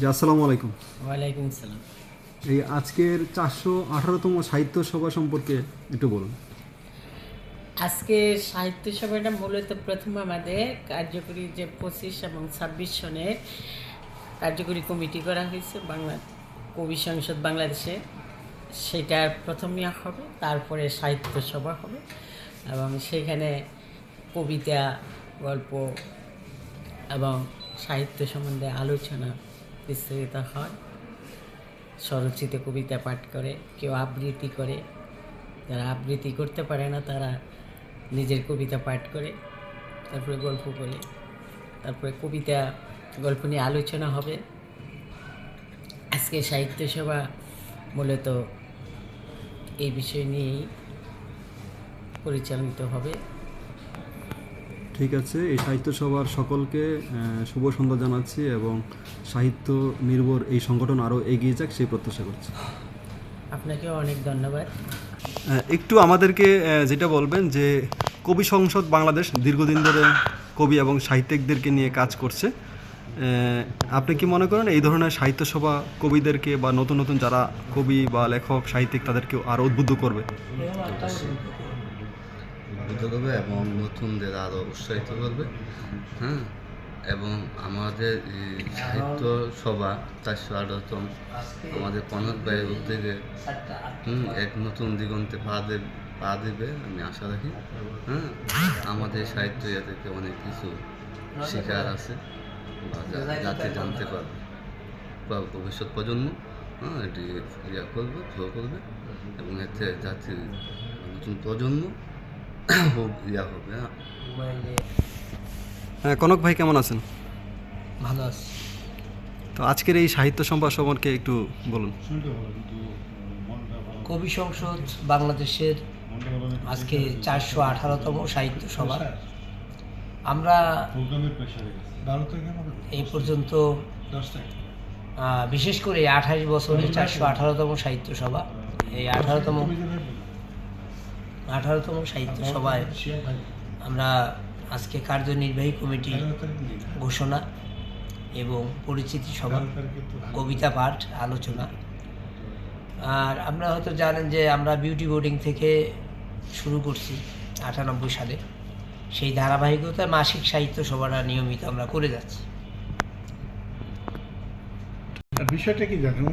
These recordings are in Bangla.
জি আসসালামু আলাইকুম। ওয়ালাইকুম আসসালাম। এই আজকের চারশো আঠারোতম সাহিত্য সভা সম্পর্কে একটু বলুন। আজকে সাহিত্য সভাটা মূলত প্রথম আমাদের কার্যকরী যে পঁচিশ এবং ছাব্বিশ সনের কার্যকরী কমিটি করা হয়েছে বাংলা কবি সংসদ বাংলাদেশে। সেটার প্রথম হবে তারপরে সাহিত্য সভা হবে এবং সেখানে কবিতা গল্প এবং সাহিত্য সম্বন্ধে আলোচনা বিস্তারিত হয়। স্বরচিত কবিতা পাঠ করে, কেউ আবৃত্তি করে, যারা আবৃত্তি করতে পারে না, তারা নিজের কবিতা পাঠ করে, তারপরে গল্প বলে, তারপরে কবিতা, গল্প নিয়ে আলোচনা হবে। আজকে সাহিত্য সভা মূলত এই বিষয় নিয়েই পরিচালিত হবে। ঠিক আছে এই সাহিত্য সভার সকলকে শুভ সন্ধ্যা জানাচ্ছি এবং সাহিত্য নির্ভর এই সংগঠন আরও এগিয়ে যাক সেই প্রত্যাশা করছি। আপনাকে অনেক ধন্যবাদ। একটু আমাদেরকে যেটা বলবেন যে কবি সংসদ বাংলাদেশ দীর্ঘদিন ধরে কবি এবং সাহিত্যিকদেরকে নিয়ে কাজ করছে। আপনি কি মনে করেন এই ধরনের সাহিত্য সভা কবিদেরকে বা নতুন নতুন যারা কবি বা লেখক সাহিত্যিক তাদেরকে আরও উদ্বুদ্ধ করবে? উদ্বুদ্ধ করবে এবং নতুনদের আরও উৎসাহিত করবে হ্যাঁ? এবং আমাদের সাহিত্য সভা চারশো আঠারোতম আমাদের কনক ভাইয়ের উদ্যোগে এক নতুন দিগন্তে পা দেবে পা দেবে, আমি আশা রাখি হ্যাঁ? আমাদের সাহিত্য ইয়া থেকে অনেক কিছু শিকার আছে যাতে জানতে পারবে, বা ভবিষ্যৎ প্রজন্ম হ্যাঁ এটি ইয়া করবে ফ্লো করবে, এবং এতে জাতির, নতুন প্রজন্ম ইয়া হবে হ্যাঁ। হ্যাঁ কনক ভাই কেমন আছেন? ভালো আছি। তো আজকের এই সাহিত্য সভা সম্পর্কে একটু বলুন। কবি সংসদ বাংলাদেশের আজকে চারশো আঠারোতম সাহিত্য সভা। আমরা এই পর্যন্ত বিশেষ করে আঠাশ বছরের চারশো আঠারোতম সাহিত্য সভা। এই আঠারোতম আঠারোতম সাহিত্য সভায় আমরা আজকে কার্যনির্বাহী কমিটি ঘোষণা এবং পরিচিতি সভা কবিতা পাঠ আলোচনা। আর আমরা হয়তো জানেন যে আমরা বিউটি বোর্ডিং থেকে শুরু করছি আটানব্বই সালে। সেই ধারাবাহিকতায় মাসিক সাহিত্য সভাটা নিয়মিত আমরা করে যাচ্ছি। বিষয়টা কি জানেন?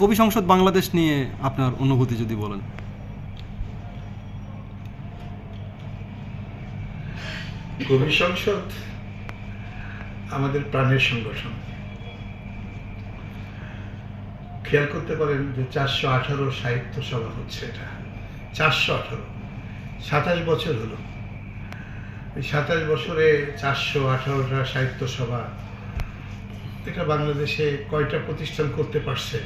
কবি সংসদ বাংলাদেশ নিয়ে আপনার অনুভূতি যদি বলেন। কবি সংসদ আমাদের প্রাণের সংগঠন। খেয়াল করতে পারেন যে চারশো আঠারো সাহিত্য সভা হচ্ছে এটা। চারশো আঠারো। সাতাশ বছর হলো। সাতাশ বছরে চারশো আঠারোটা সাহিত্য সভা এটা বাংলাদেশে কয়টা প্রতিষ্ঠান করতে পারছে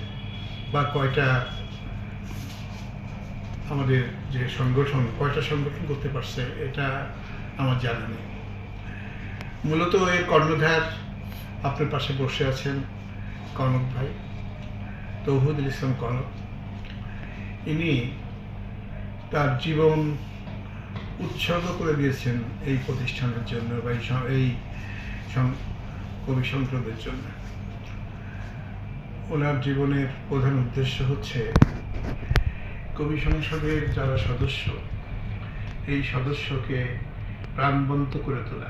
বা কয়টা আমাদের যে সংগঠন, কয়টা সংগঠন করতে পারছে এটা আমার জানা নেই। মূলত এর কর্ণধার আপনার পাশে বসে আছেন কনক ভাই, তৌহুদুল ইসলাম কনক ইনি তার জীবন উৎসর্গ করে দিয়েছেন এই প্রতিষ্ঠানের জন্য বা এই কবি সংসদের জন্য। ওনার জীবনের প্রধান উদ্দেশ্য হচ্ছে কবি সংসদের যারা সদস্য, এই সদস্যকে প্রাণবন্ত করে তোলা।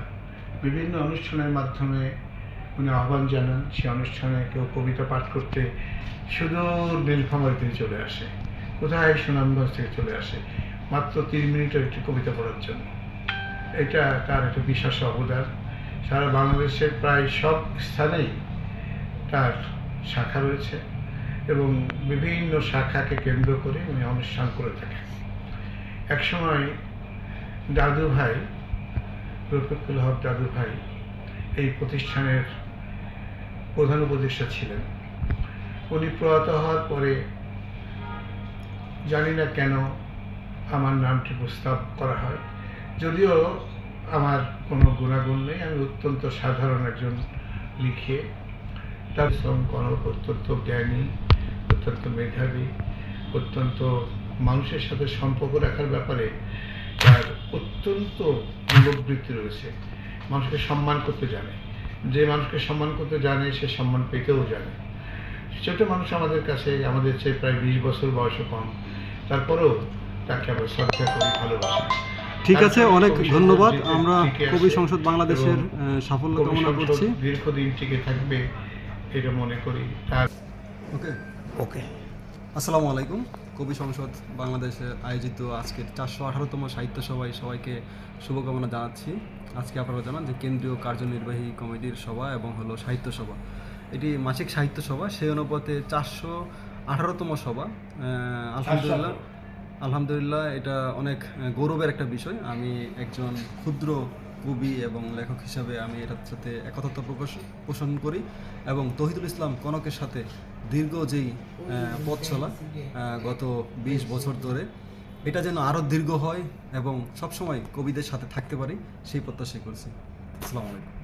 বিভিন্ন অনুষ্ঠানের মাধ্যমে উনি আহ্বান জানান, সে অনুষ্ঠানে কেউ কবিতা পাঠ করতে। সুদূর নীলফামারি থেকে চলে আসে। কোথায়? সুনামগঞ্জ থেকে চলে আসে। মাত্র তিন মিনিটের একটি কবিতা পড়ার জন্য। এটা তার একটা বিশেষ অবদান। সারা বাংলাদেশের প্রায় সব স্থানেই তার শাখা রয়েছে এবং বিভিন্ন শাখাকে কেন্দ্র করে উনি অনুষ্ঠান করে থাকেন। একসময় দাদু ভাই রফিকুল হক দাদু ভাই এই প্রতিষ্ঠানের প্রধান উপদেষ্টা ছিলেন। উনি প্রয়াত হওয়ার পরে জানি না কেন আমার নামটি প্রস্তাব করা হয়। যদিও আমার কোনো গুণাগুণ নেই, আমি অত্যন্ত সাধারণ একজন লিখে। তার শ্রম কনক অত্যন্ত জ্ঞানী, অত্যন্ত মেধাবী, অত্যন্ত মানুষের সাথে সম্পর্ক রাখার ব্যাপারে তার অত্যন্ত মনোবৃত্তি রয়েছে। মানুষকে সম্মান করতে জানে। যে মানুষকে সম্মান করতে জানে সে সম্মান পেতেও জানে। ছোট মানুষ আমাদের কাছে আমাদের চেয়ে প্রায় বিশ বছর বয়সে কম। তারপরেও তাকে আমরা শ্রদ্ধা করি ভালোবাসি। ঠিক আছে অনেক ধন্যবাদ। আমরা কবি সংসদ বাংলাদেশের সাফল্য কামনা করছি। দীর্ঘদিন টিকে থাকবে এটা মনে করি। তার ওকে ওকে আসসালামু আলাইকুম। কবি সংসদ বাংলাদেশে আয়োজিত আজকের চারশো আঠারোতম সাহিত্য সভায় সবাইকে শুভকামনা জানাচ্ছি। আজকে আপনারা জানান যে কেন্দ্রীয় কার্যনির্বাহী কমিটির সভা এবং হলো সাহিত্য সভা এটি মাসিক সাহিত্য সভা সেই অনুপাতে চারশো আঠারোতম সভা। আলহামদুলিল্লাহ। আলহামদুলিল্লাহ এটা অনেক গৌরবের একটা বিষয়। আমি একজন ক্ষুদ্র কবি এবং লেখক হিসাবে আমি এটার সাথে একতত্ব প্রকাশ পোষণ করি এবং তহিদুল ইসলাম কনকের সাথে দীর্ঘ যেই পথ চলা গত বিশ বছর ধরে, এটা যেন আরও দীর্ঘ হয় এবং সবসময় কবিদের সাথে থাকতে পারি, সেই প্রত্যাশাই করছি। আসসালামু আলাইকুম।